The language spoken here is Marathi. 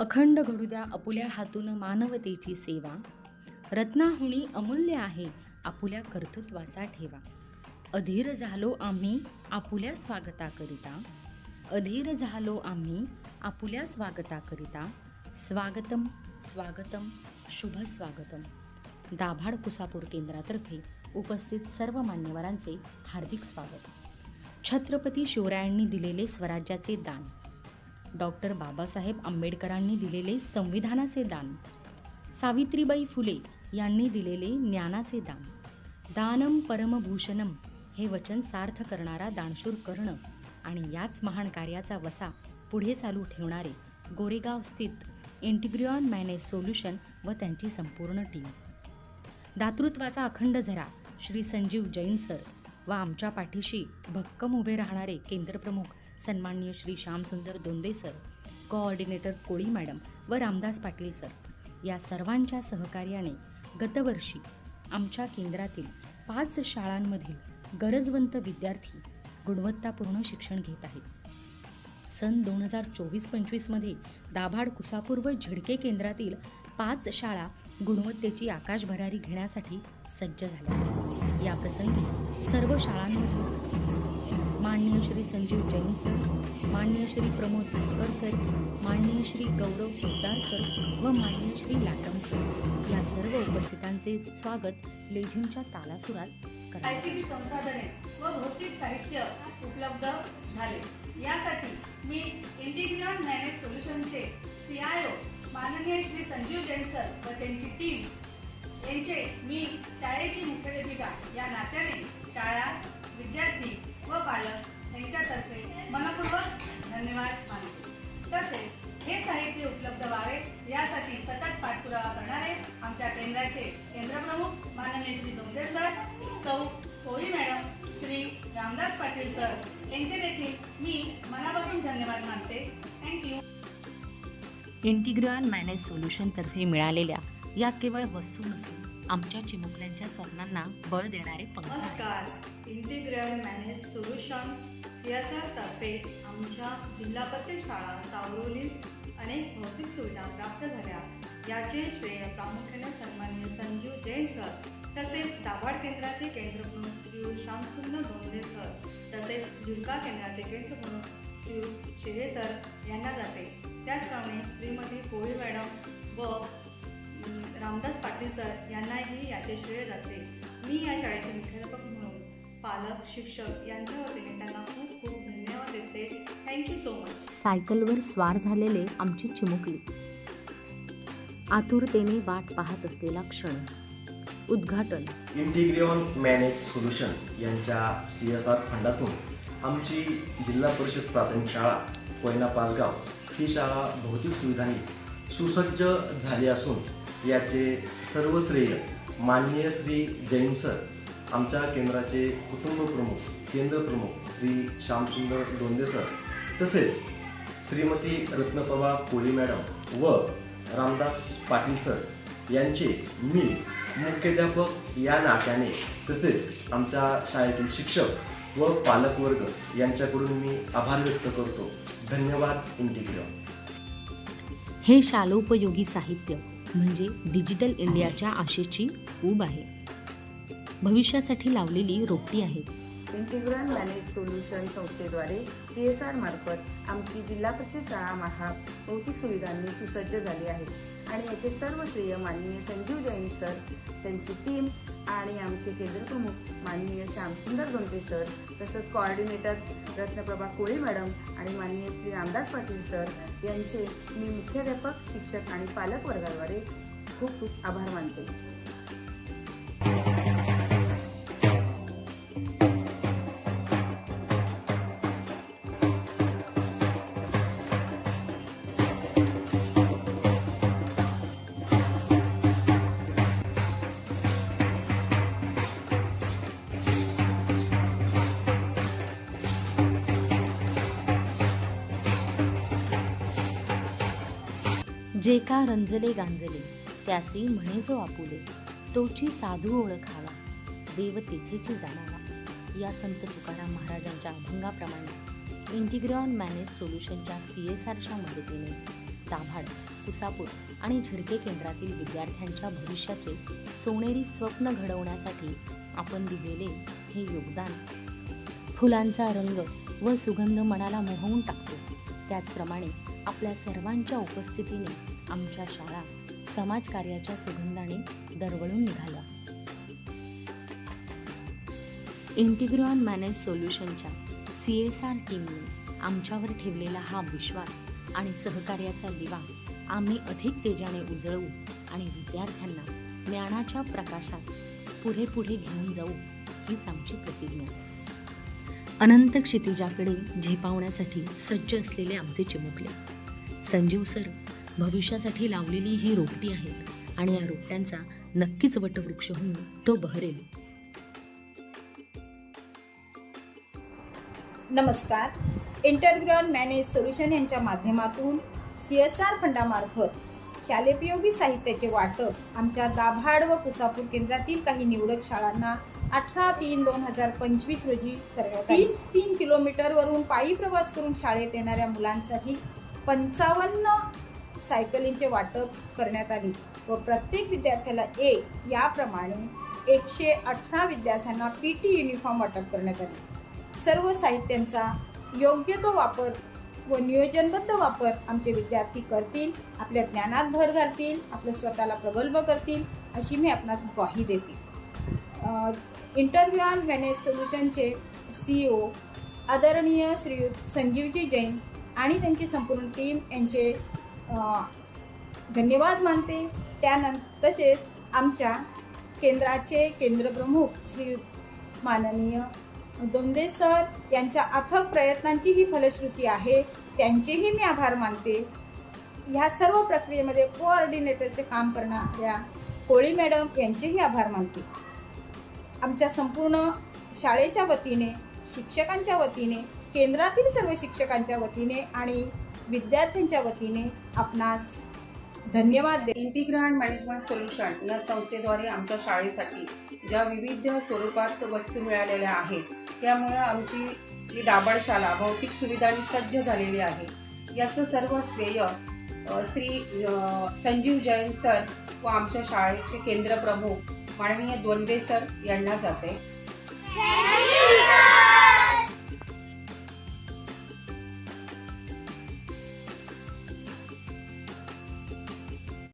अखंड घडू द्या आपुल्या हातून मानवतेची सेवा. रत्नाहुणी अमूल्य आहे आपुल्या कर्तृत्वाचा ठेवा. अधीर झालो आम्ही आपुल्या स्वागताकरिता. अधीर झालो आम्ही आपुल्या स्वागताकरिता. स्वागतम स्वागतम शुभ स्वागतम. दाभाड कुसापूर केंद्रातर्फे उपस्थित सर्व मान्यवरांचे हार्दिक स्वागत. छत्रपती शिवरायांनी दिलेले स्वराज्याचे दान. डॉक्टर बाबासाहेब आंबेडकरांनी दिलेले संविधानाचे दान. सावित्रीबाई फुले यांनी दिलेले ज्ञानाचे दान. दानम परमभूषणम हे वचन सार्थ करणारा दानशूर कर्ण आणि याच महान कार्याचा वसा पुढे चालू ठेवणारे गोरेगाव स्थित इंटिग्रिऑन मॅनेज सोल्युशन व त्यांची संपूर्ण टीम. दातृत्वाचा अखंड झरा श्री संजीव जैन सर व आमच्या पाठीशी भक्कम उभे राहणारे केंद्रप्रमुख सन्माननीय Shri Shyamsundar Donde sir coordinator Koli madam व रामदास पाटील सर या सर्वांच्या सहकार्याने गतवर्षी आमच्या केंद्रातील पाच शाळांमधील गरजवंत विद्यार्थी गुणवत्तापूर्ण शिक्षण घेत आहेत. सन दोन हजार चोवीस पंचवीसमध्ये दाभाड कुसापूर व झिडके केंद्रातील पाच शाळा गुणवत्तेची आकाशभरारी घेण्यासाठी सज्ज झाल्या. याप्रसंगी या सर्व शाळांमधून माननीय श्री संजीव जैन सर माननीय श्री प्रमोद भाटकर सर माननीय श्री गौरव पोद्दार सर व माननीय श्री लाटम सर. या सर्व उपस्थितांचे स्वागत लेझिमच्या तालासुरात करण्यात संसाधने व भौतिक साहित्य उपलब्ध झाले. यासाठी मी इंटिग्रियन मॅनेज सोल्युशनचे सीआयओ माननीय श्री संजीव जैन सर व त्यांची टीम यांचे मी शाळेची मुख्याध्यापिका या नात्याने शाळा विद्यार्थी व पालक यांच्यातर्फे मनपूर्वक धन्यवाद मानतो. तसेच हे साहित्य उपलब्ध व्हावे यासाठी सतत पाठपुरावा करणारे आमच्या केंद्राचे केंद्रप्रमुख माननीय श्री दोंदे सर सौ कोळी मॅडम श्री रामदास पाटील सर यांचे देखील मी मनापासून धन्यवाद मानते. थँक्यू इंटिग्रल मॅनेज सोल्युशनतर्फे मिळालेल्या या केवळ वस्तू नसून आमच्या चिमुकल्यांच्या स्वप्नांना बळ देणारे पंख नमस्कार. इंटिग्रल मॅनेज सोल्युशन तर्फे आमच्या जिल्हा परिषद शाळा सावरोली अनेक भौतिक सुविधा प्राप्त झाल्या. याचे श्रेय प्रामुख्याने सन्मान्य संजीव जैन सर तसेच दाभाड केंद्राचे केंद्रप्रमुख श्री श्यामसुंदर गोंदे सर तसेच झुलका केंद्राचे केंद्रप्रमुख श्री शेरे सर यांना जाते. त्याचप्रमाणे श्रीमती कोळी मॅडम व रामदास पाटील सर यांनाही याचे श्रेय जाते. मी या शाळेचे मुख्याध्यापक म्हणून पालक शिक्षक यांच्या वतीने त्यांना खूप खूप धन्यवाद देते. थँक्यू सो मच सायकलवर स्वार झालेले आमची चिमुकली. आतुरतेने वाट पाहत असलेला क्षण. उद्घाटन. इंटिग्रियन मॅनेज सोल्युशन यांच्या सी एस आर फंडातून आमची जिल्हा परिषद प्राथमिक शाळा कोयना पाचगाव ही शाळा भौतिक सुविधांनी सुसज्ज झाली असून याचे सर्व श्रेय माननीय श्री जैन सर आमच्या केंद्राचे कुटुंब प्रमुख केंद्र प्रमुख श्री श्यामसुंदर डोंदे सर तसेच श्रीमती रत्नप्रभा कोळी मॅडम व रामदास पाटील सर यांचे मी मुख्याध्यापक या नात्याने तसेच आमच्या शाळेतील शिक्षक व पालकवर्ग यांच्याकडून मी आभार व्यक्त करतो. धन्यवाद इंटिग्रियन हे शालोपयोगी साहित्य. म्हणजे डिजिटल इंडियाच्या आशेची ऊब आहे. भविष्यासाठी लावलेली रोपटी आहे. इंटिग्रल मॅनेज सोल्युशन संस्थेद्वारे सी एस आर मार्फत आमची जिल्हा परिषद शाळा महा भौतिक सुविधांनी सुसज्ज झाली आहे. आणि याचे सर्व श्रेय माननीय संजीव जैन सर त्यांची टीम आणि आमचे केंद्रप्रमुख माननीय श्यामसुंदर गोंते सर तसंच कोऑर्डिनेटर रत्नप्रभा कोळी मॅडम आणि माननीय श्री रामदास पाटील सर यांचे मी मुख्याध्यापक शिक्षक आणि पालक वर्गाद्वारे खूप खूप आभार मानते. जे का रंजले गांजले त्यासी म्हणे जो आपुले तोची साधू ओळखावा देव तेथेची जाणावा. या संत तुकाराम महाराजांच्या अभंगाप्रमाणे इंटिग्रॉन मॅनेज सोल्युशनच्या सी एस आरच्या मदतीने दाभाड कुसापूर आणि झिडके केंद्रातील विद्यार्थ्यांच्या भविष्याचे सोनेरी स्वप्न घडवण्यासाठी आपण दिलेले हे योगदान. फुलांचा रंग व सुगंध मनाला मोहवून टाकतो. त्याचप्रमाणे आपल्या सर्वांच्या उपस्थितीने आमच्या शाळा समाजकार्याच्या सुगंधाने दरवळून निघाल्या. इंटिग्रॉन मॅनेज सोल्युशनच्या सी एस आर टीमने आमच्यावर ठेवलेला हा विश्वास आणि सहकार्याचा दिवा आम्ही अधिक तेजाने उजळवू आणि विद्यार्थ्यांना ज्ञानाच्या प्रकाशात पुढे पुढे घेऊन जाऊ हीच आमची प्रतिज्ञा अनंत क्षितिजाकडे झेपावण्यासाठी सज्ज असलेले आमचे चिमुकले. संजीव सर भविष्यासाठी लावलेली ही रोपटी आहेत आणि या रोपट्यांचा नक्कीच वटवृक्ष होऊन तो बहरेल. नमस्कार. इंटरग्रन मॅनेज सोल्युशन यांच्या माध्यमातून सी एस आर फंडामार्फत शालेपयोगी साहित्याचे वाटप आमच्या दाभाड व कुसापूर केंद्रातील काही निवडक शाळांना अठरा तीन दोन हजार पंचवीस रोजी करण्यात तीन तीन किलोमीटरवरून पायी प्रवास करून शाळेत येणाऱ्या मुलांसाठी पंचावन्न सायकलींचे वाटप करण्यात आली व प्रत्येक विद्यार्थ्याला एक याप्रमाणे एकशे अठरा विद्यार्थ्यांना पी टी युनिफॉर्म वाटप करण्यात आले. सर्व साहित्यांचा योग्य तो वापर व नियोजनबद्ध वापर आमचे विद्यार्थी करतील आपल्या ज्ञानात भर घालतील आपलं स्वतःला प्रगल्भ करतील अशी मी आपणास ग्वाही देते. इंटरव्ह्यू अँड मॅनेज सोल्युशनचे सी ओ आदरणीय श्रीयुत संजीवजी जैन आणि त्यांची संपूर्ण टीम यांचे धन्यवाद मानते. त्यानंतर तसेच आमच्या केंद्राचे केंद्रप्रमुख श्री माननीय दोंदे सर यांच्या अथक प्रयत्नांची ही फलश्रुती आहे. त्यांचेही मी आभार मानते. ह्या सर्व प्रक्रियेमध्ये कोऑर्डिनेटरचे काम करणाऱ्या कोळी मॅडम यांचेही आभार मानते. आमच्या संपूर्ण शाळेच्या वतीने शिक्षकांच्या वतीने केंद्रातील सर्व शिक्षकांच्या वतीने आणि विद्यार्थ्यांच्या वतीने आपणास धन्यवाद दे. इंटिग्रँड मॅनेजमेंट सोल्युशन या संस्थेद्वारे आमच्या शाळेसाठी ज्या विविध स्वरूपात वस्तू मिळालेल्या आहेत त्यामुळे आमची ही दाबाड शाळा भौतिक सुविधांनी सज्ज झालेली आहे. याचं सर्व श्रेय श्री संजीव जैन सर व आमच्या शाळेचे केंद्रप्रमुख माननीय द्वंदे सर यांना जाते.